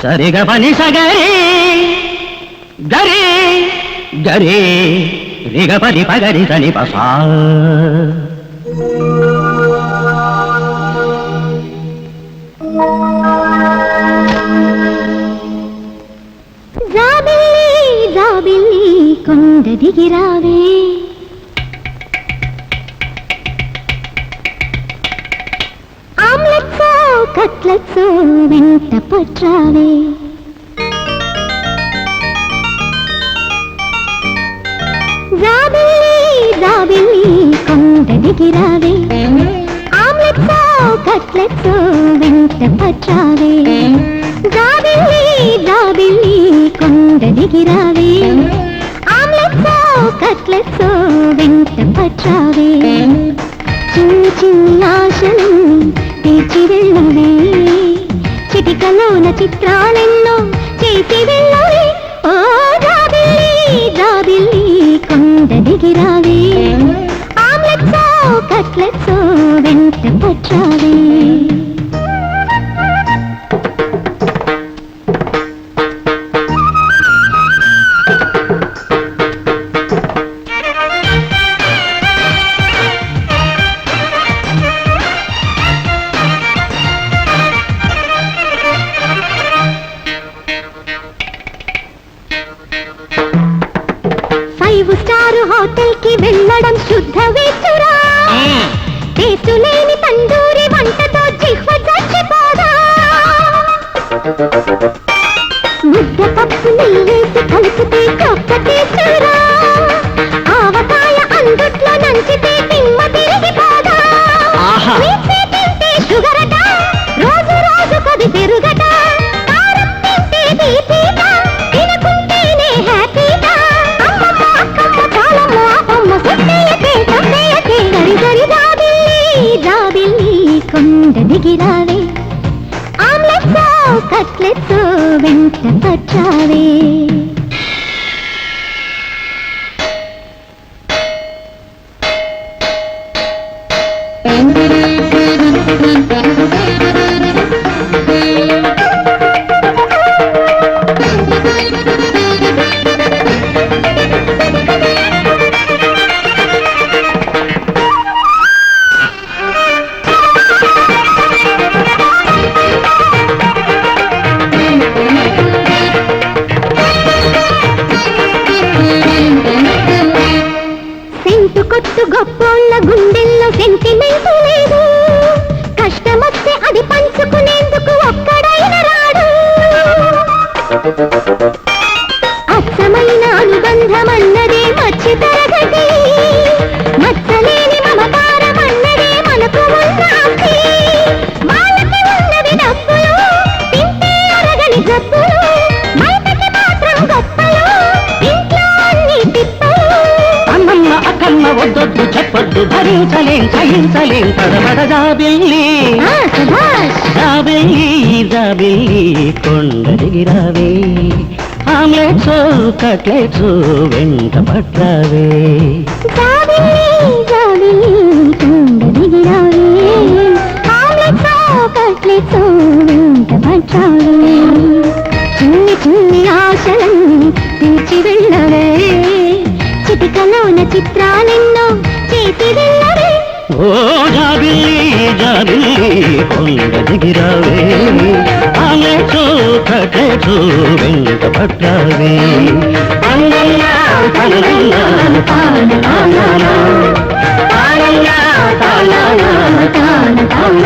సరిగ పని సగరి గరి గరి రిగ పని పగరి సని పసా జాబిల్లి జాబిల్లి కొండ దిగిరావే కట్లెట్సో వెంట పట్రావే జాబిల్లి జాబిల్లి కొండ దిగిరావే ఆమ్లెట్సో కట్లెట్సో వెంట పట్రావే జాబిల్లి జాబిల్లి కొండ దిగిరావే ఆమ్లెట్సో కట్లెట్సో వెంట పట్రావే చిన్ని చిన్ని పెట్టాలి ఫైవ్ స్టార్ హోటల్కి వెళ్ళడం శుద్ధ ముద్ద పప్పు నెయ్యేసి కలిపితే గొప్ప టేస్టురా ఆవకాయ అందుట్లో నంచితే తిమ్మ తిరిగిపోదా ఆహా. స్వీట్సే తింటే షుగరట రోజు రోజు కొది పెరుగట కారం తింటే బీపీట తినకుంటేనే హ్యాపీట అమ్మమ్మ అక్కమ్మ కాలమ్మ అమ్మమ్మ సుట్టేయకే తప్పేయకే గరి గరి జాబిల్లి జాబిల్లి కొండ ఆమ్లెట్స్ కట్లెట్స్ వెంట పచ్చావే సెంటు కొట్టు గొప్పోళ్ళ గుండెల్లో సెంటిమెంట్ లేదు. కష్టమొస్తే అది పంచుకునేందుకు ఒక్కడైన రాడు. అచ్చమైన అనుబంధం అన్నదే మచ్చి తరగతి. మచ్చలేని మమకారం అన్నదే మనకు ఉన్న ఆస్తి వాళ్ళకి డబ్బులు తింటే అరగని జబ్బులు. వద్దొద్దు చెప్పొద్దు. భరించలేం సహించలేం పడబడ జాబిల్లి. ఆ, సుభాష్. జాబిల్లి జాబిల్లి కొండ దిగిరావే ఆమ్లెట్స్ కట్లెట్స్ వెంట పట్టావే చిన్ని చిన్ని ఆశలన్నీ తీర్చి వెళ్ళవే. చిత్రాలెన్నో చేసి వెళ్ళవే ఓ జాబిల్లి జాబిల్లి కొండ దిగిరావే. ఆమ్లెట్స్ కట్లెట్స్ వెంట పట్టావే. అన్నయ్య తన్నయ్య తాన తాన తానయ్య తానయ్య తాన తాన